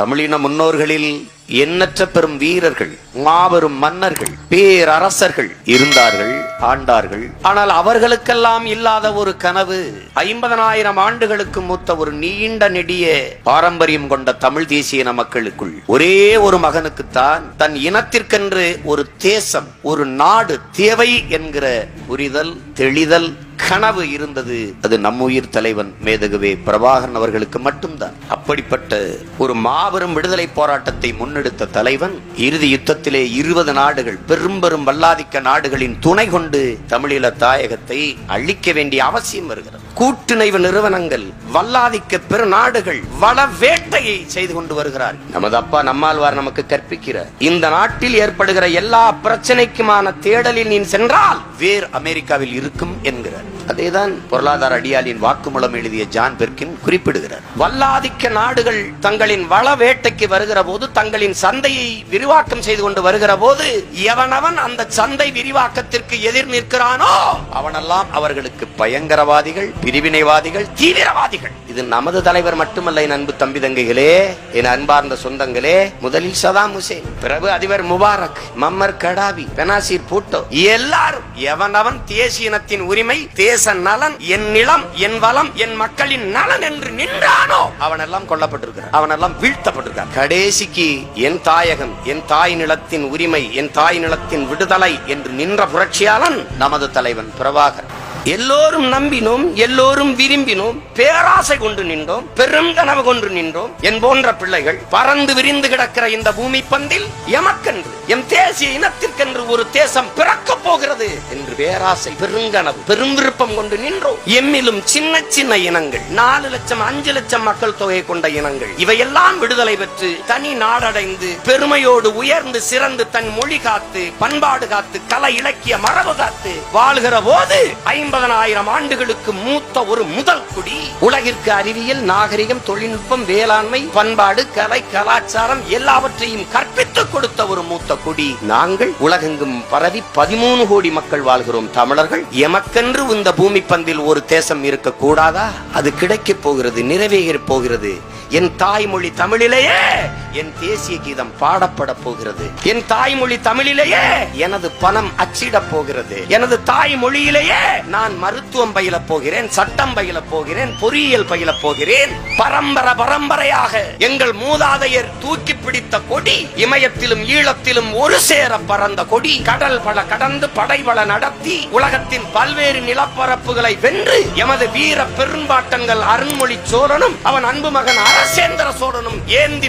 தமிழின முன்னோர்களில் எண்ணற்ற பெரும் வீரர்கள் மாபெரும் மன்னர்கள் பேரரசர்கள் இருந்தார்கள் ஆண்டார்கள். ஆனால் அவர்களுக்கெல்லாம் இல்லாத ஒரு கனவு ஐம்பதனாயிரம் ஆண்டுகளுக்கு மூத்த ஒரு நீண்ட நெடிய பாரம்பரியம் கொண்ட தமிழ் தேசிய மக்களுக்குள் ஒரே ஒரு மகனுக்குத்தான் தன் இனத்திற்கென்று ஒரு தேசம் ஒரு நாடு தேவை என்கிற புரிதல் தெளிதல் கனவு இருந்தது. அது நம்முயிர் தலைவன் மேதகுவே பிரபாகரன் அவர்களுக்கு மட்டும்தான். அப்படிப்பட்ட ஒரு மாபெரும் விடுதலை போராட்டத்தை முன்னெடுத்த தலைவன் இறுதி யுத்தத்திலே இருபது நாடுகள் பெரும் பெரும் வல்லாதிக்க நாடுகளின் துணை கொண்டு தமிழீழ தாயகத்தை அழிக்க வேண்டிய அவசியம் வருகிறது. கூட்டுணைவு நிறுவனங்கள் வல்லாதிக்க பெரு நாடுகள் வள வேட்டையை செய்து கொண்டு வருகிறார். நமது அப்பா நம்மாழ்வார் நமக்கு கற்பிக்கிற இந்த நாட்டில் ஏற்படுகிற எல்லா பிரச்சனைக்குமான தேடலில் நீ சென்றால் வேர் அமெரிக்காவில் இருக்கும் என்கிறார். அதேதான் பொருளாதார அடியாளின் வாக்குமூலம் எழுதிய ஜான் பெர்கின் குறிப்பிடுகிறார். வல்லாதிக்க நாடுகள் தங்களின் வள வேட்டைக்கு வருகிற போது தங்களின் சந்தையை விரிவாக்கம் செய்து கொண்டு வருகிற போது எவனவன் அந்த சந்தை விரிவாக்கத்திற்கு எதிர் நிற்கிறானோ அவனெல்லாம் அவர்களுக்கு பயங்கரவாதிகள் பிரிவினைவாதிகள் தீவிரவாதிகள். இது நமது தலைவர் மட்டுமல்ல என் அன்பு தம்பி தங்கைகளே என் அன்பார்ந்த சொந்தங்களே. முதலில் சதாம் ஹுசேன் பிறகு அதிபர் Mubarak Muammar Gaddafi Benazir Bhutto. எல்லாரும் எவனவன் தேசிய இனத்தின் உரிமை தேச நலன் என் நிலம் என் வளம் என் மக்களின் நலன் என்று நின்றானோ அவனெல்லாம் கொல்லப்பட்டிருக்கிறான் அவனெல்லாம் வீழ்த்தப்பட்டிருக்கான் கடைசிக்கு என் தாயகம் என் தாய் நிலத்தின் உரிமை என் தாய் நிலத்தின் விடுதலை என்று நின்ற புரட்சியாளன் நமது தலைவன் பிரபாகர். எல்லோரும் நம்பினோம் எல்லோரும் விரும்பினோம் பேராசை கொண்டு நின்றோம் பெரும் கனவு கொண்டு நின்றோம். என் போன்ற பிள்ளைகள் பறந்து விரிந்து கிடக்கிற இந்த பூமி பந்தில் எமக்கென்று எம் தேசிய இனத்திற்கென்று ஒரு தேசம் பிறக்க போகிறது என்று பேராசை பெருங்கனவு பெரும் விருப்பம் கொண்டு நின்றோம். எம்மிலும் சின்ன சின்ன இனங்கள் நாலு லட்சம் அஞ்சு லட்சம் மக்கள் தொகை கொண்ட இனங்கள் இவையெல்லாம் விடுதலை பெற்று தனி நாடடைந்து பெருமையோடு உயர்ந்து சிறந்து தன் மொழி காத்து பண்பாடு காத்து கலை இலக்கிய மரபு காத்து வாழ்கிற போது ஐம்பதனாயிரம் ஆண்டுகளுக்கு மூத்த ஒரு முதல் குடி. உலகிற்கு அறிவியல் நாகரிகம் தொழில்நுட்பம் வேளாண்மை பண்பாடு கலை கலாச்சாரம் எல்லாவற்றையும் கற்பித்துக் கொடுத்த ஒரு மூத்த குடி. நாங்கள் உலகெங்கும் பரவி பதிமூணு கோடி மக்கள் வாழ்கிறோம் தமிழர்கள். எமக்கென்று இந்த பூமி பந்தில் ஒரு தேசம் இருக்க கூடாதா அது கிடைக்கப் போகிறது நிறைவேறப் போகிறது. என் தாய்மொழி தமிழிலேயே என் தேசிய கீதம் பாடப்பட போகிறது. என் தாய்மொழி தமிழிலேயே எனது பணம் அச்சிட போகிறது. எனது தாய்மொழியிலேயே நான் மருத்துவம் பயில போகிறேன் சட்டம் பயில போகிறேன் பொறியியல் பயில போகிறேன். பரம்பரை பரம்பரையாக எங்கள் மூதாதையர் தூக்கி பிடித்த கொடி இமயத்திலும் ஈழத்திலும் ஒரு சேர பறந்த கொடி கடல் பல கடந்து படைபல நடத்தி உலகத்தின் பல்வேறு நிலப்பரப்புகளை வென்று எமது வீர பெரும்பாட்டங்கள் அருண்மொழி சோழனும் அவன் அன்பு மகன் அரசேந்திர சோழனும் ஏந்தி